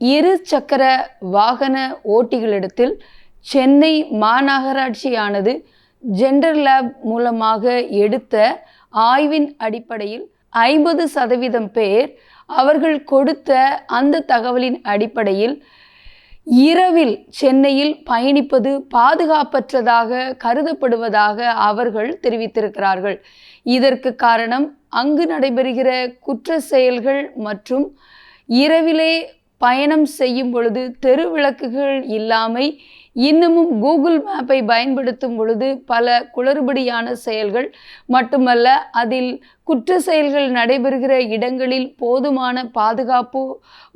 இரு சக்கர வாகன ஓட்டிகளிடத்தில் சென்னை மாநகராட்சியானது ஜெண்டர் லேப் மூலமாக எடுத்த ஆய்வின் அடிப்படையில் ஐம்பது சதவீதம் பேர் அவர்கள் கொடுத்த அந்த தகவலின் அடிப்படையில் இரவில் சென்னையில் பயணிப்பது பாதுகாப்பற்றதாக கருதப்படுவதாக அவர்கள் தெரிவித்திருக்கிறார்கள். இதற்கு காரணம் அங்கு நடைபெறுகிற குற்ற செயல்கள் மற்றும் இரவிலே பயணம் செய்யும் பொழுது தெருவிளக்குகள் இல்லாமை இன்னமும் கூகுள் மேப்பை பயன்படுத்தும் பொழுது பல குளறுபடியான செயல்கள் மட்டுமல்ல அதில் குற்ற செயல்கள் நடைபெறுகிற இடங்களில் போதுமான பாதுகாப்பு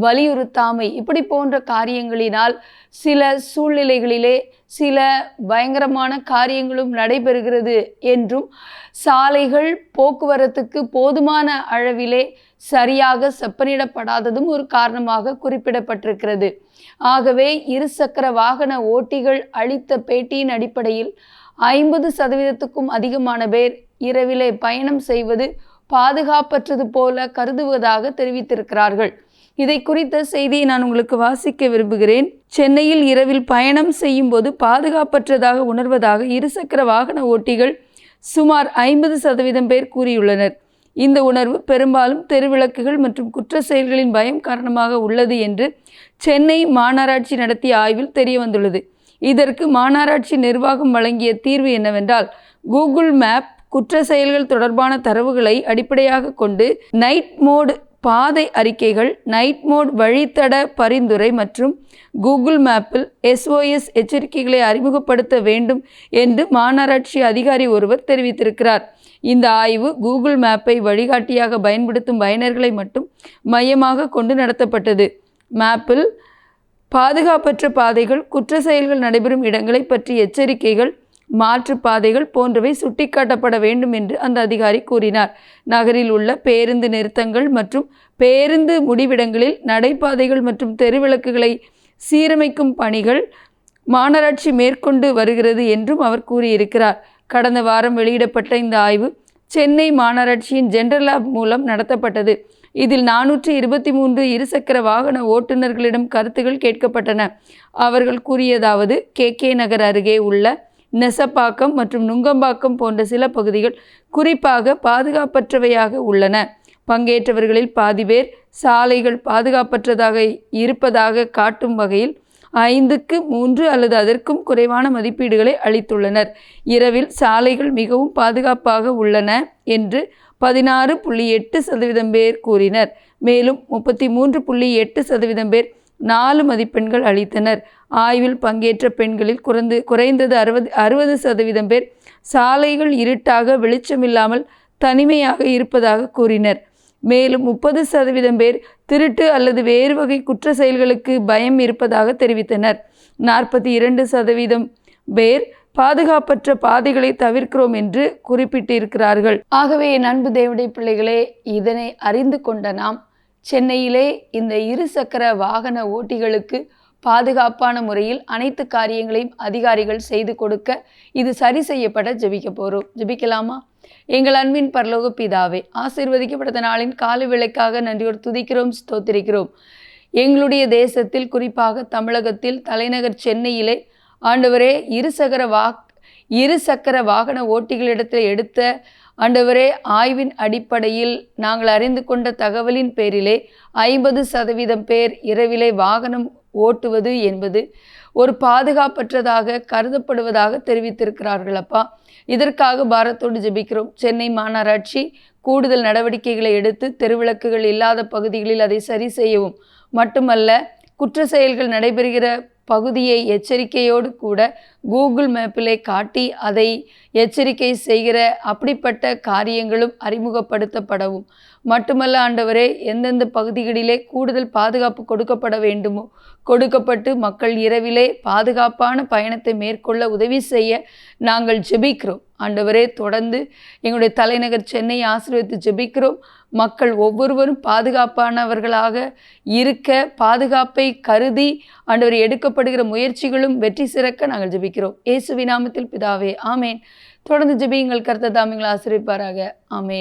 வலியுறுத்தாமை இப்படி போன்ற காரியங்களினால் சில சூழ்நிலைகளிலே சில பயங்கரமான காரியங்களும் நடைபெறுகிறது என்றும் சாலைகள் போக்குவரத்துக்கு போதுமான அளவிலே சரியாக செப்பனிடப்படாததும் ஒரு காரணமாக குறிப்பிடப்பட்டிருக்கிறது. ஆகவே இருசக்கர வாகன ஓட்டிகள் அளித்த பேட்டியின் அடிப்படையில் ஐம்பது சதவீதத்துக்கும் அதிகமான பேர் இரவிலே பயணம் செய்வது பாதுகாப்பற்றது போல கருதுவதாக தெரிவித்திருக்கிறார்கள். இதை குறித்த செய்தியை நான் உங்களுக்கு வாசிக்க விரும்புகிறேன். சென்னையில் இரவில் பயணம் செய்யும் போது பாதுகாப்பற்றதாக உணர்வதாக இருசக்கர வாகன ஓட்டிகள் சுமார் ஐம்பது சதவீதம் பேர் கூறியுள்ளனர். இந்த உணர்வு பெரும்பாலும் தெருவிளக்குகள் மற்றும் குற்ற செயல்களின் பயம் காரணமாக உள்ளது என்று சென்னை மாநகராட்சி நடத்திய ஆய்வில் தெரிய வந்துள்ளது இதற்கு மாநகராட்சி நிர்வாகம் வழங்கிய தீர்வு என்னவென்றால் கூகுள் மேப் குற்ற செயல்கள் தொடர்பான தரவுகளை அடிப்படையாக கொண்டு நைட் மோட் பாதை அறிக்கைகள் நைட் மோட் வழித்தட பரிந்துரை மற்றும் கூகுள் மேப்பில் எஸ்ஓஎஸ் எச்சரிக்கைகளை அறிமுகப்படுத்த வேண்டும் என்று மாநகராட்சி அதிகாரி ஒருவர் தெரிவித்திருக்கிறார். இந்த ஆய்வு கூகுள் மேப்பை வழிகாட்டியாக பயன்படுத்தும் பயனர்களை மட்டும் மையமாக கொண்டு நடத்தப்பட்டது. மேப்பில் பாதுகாப்பற்ற பாதைகள் குற்ற செயல்கள் நடைபெறும் இடங்களை பற்றி எச்சரிக்கைகள் மாற்றுப்பாதைகள் போன்றவை சுட்டிக்காட்டப்பட வேண்டும் என்று அந்த அதிகாரி கூறினார். நகரில் உள்ள பேருந்து நிறுத்தங்கள் மற்றும் பேருந்து முடிவிடங்களில் நடைபாதைகள் மற்றும் தெருவிளக்குகளை சீரமைக்கும் பணிகள் மாநகராட்சி மேற்கொண்டு வருகிறது என்றும் அவர் கூறியிருக்கிறார். கடந்த வாரம் வெளியிடப்பட்ட இந்த ஆய்வு சென்னை மாநகராட்சியின் ஜென்ரல் லேப் மூலம் நடத்தப்பட்டது. இதில் நானூற்றி இருபத்தி மூன்று இருசக்கர வாகன ஓட்டுநர்களிடம் கருத்துகள் கேட்கப்பட்டன. அவர்கள் கூறியதாவது கே கே நகர் அருகே உள்ள நெசப்பாக்கம் மற்றும் நுங்கம்பாக்கம் போன்ற சில பகுதிகள் குறிப்பாக பாதுகாப்பற்றவையாக உள்ளன. பங்கேற்றவர்களில் பாதி பேர் சாலைகள் பாதுகாப்பற்றதாக இருப்பதாக காட்டும் வகையில் ஐந்துக்கு மூன்று அல்லது அதற்கும் குறைவான மதிப்பீடுகளை அளித்துள்ளனர். இரவில் சாலைகள் மிகவும் பாதுகாப்பாக உள்ளன என்று பதினாறு புள்ளி எட்டு சதவீதம் பேர் கூறினர். மேலும் முப்பத்தி மூன்று புள்ளி எட்டு சதவீதம் பேர் நாலு மதிப்பெண்கள் அளித்தனர். ஆய்வில் பங்கேற்ற பெண்களில் குறைந்து குறைந்தது அறுபது அறுபது சதவீதம் பேர் சாலைகள் இருட்டாக வெளிச்சமில்லாமல் தனிமையாக இருப்பதாக கூறினர். மேலும் முப்பது சதவீதம் பேர் திருட்டு அல்லது வேறு வகை குற்ற செயல்களுக்கு பயம் இருப்பதாக தெரிவித்தனர். நாற்பத்தி இரண்டு சதவீதம் பேர் பாதுகாப்பற்ற பாதைகளை தவிர்க்கிறோம் என்று குறிப்பிட்டிருக்கிறார்கள். ஆகவே என் அன்பு தேவடைய பிள்ளைகளே இதனை அறிந்து கொண்ட நாம் சென்னையிலே இந்த இருசக்கர வாகன ஓட்டிகளுக்கு பாதுகாப்பான முறையில் அனைத்து காரியங்களையும் அதிகாரிகள் செய்து கொடுக்க இது சரி செய்யப்பட ஜபிக்க போகிறோம் ஜெபிக்கலாமா? எங்கள் அன்பின் பரலோக பிதாவே ஆசீர்வதிக்கப்பட்ட நாளின் காலை விலைக்காக நன்றியோடு துதிக்கிறோம் ஸ்தோத்திரிக்கிறோம். எங்களுடைய தேசத்தில் குறிப்பாக தமிழகத்தில் தலைநகர் சென்னையிலே ஆண்டவரே இருசக்கர வா இருசக்கர வாகன ஓட்டிகளிடத்தில் எடுத்த ஆண்டவரே ஆய்வின் அடிப்படையில் நாங்கள் அறிந்து கொண்ட தகவலின் பேரிலே ஐம்பது சதவீதம் பேர் இரவிலே வாகனம் ஓட்டுவது என்பது ஒரு பாதுகாப்பற்றதாக கருதப்படுவதாக தெரிவித்திருக்கிறார்கள் அப்பா. இதற்காக பாரத்தோடு ஜெபிக்கிறோம். சென்னை மாநகராட்சி கூடுதல் நடவடிக்கைகளை எடுத்து தெருவிளக்குகள் இல்லாத பகுதிகளில் அதை சரி செய்யவும். மட்டுமல்ல குற்ற செயல்கள் நடைபெறுகிற பகுதியை எச்சரிக்கையோடு கூட கூகுள் மேப்பிலே காட்டி அதை எச்சரிக்கை செய்கிற அப்படிப்பட்ட காரியங்களும் அறிமுகப்படுத்தப்படவும். மட்டுமல்ல ஆண்டவரே எந்தெந்த பகுதிகளிலே கூடுதல் பாதுகாப்பு கொடுக்கப்பட வேண்டுமோ கொடுக்கப்பட்டு மக்கள் இரவிலே பாதுகாப்பான பயணத்தை மேற்கொள்ள உதவி செய்ய நாங்கள் ஜெபிக்கிறோம். ஆண்டவரே தொடர்ந்து எங்களுடைய தலைநகர் சென்னை ஆசீர்வதித்து ஜெபிக்கிறோம். மக்கள் ஒவ்வொருவரும் பாதுகாப்பானவர்களாக இருக்க பாதுகாப்பை கருதி ஆண்டவர் எடுக்கப்படுகிற முயற்சிகளும் வெற்றி சிறக்க நாங்கள் ஜெபிக்கிறோம். இயேசு விநாமத்தில் பிதாவே ஆமேன். தொடர்ந்து ஜெபியுங்கள் கர்த்தர் தாமிங்களை ஆசிரியப்பாராக ஆமேன்.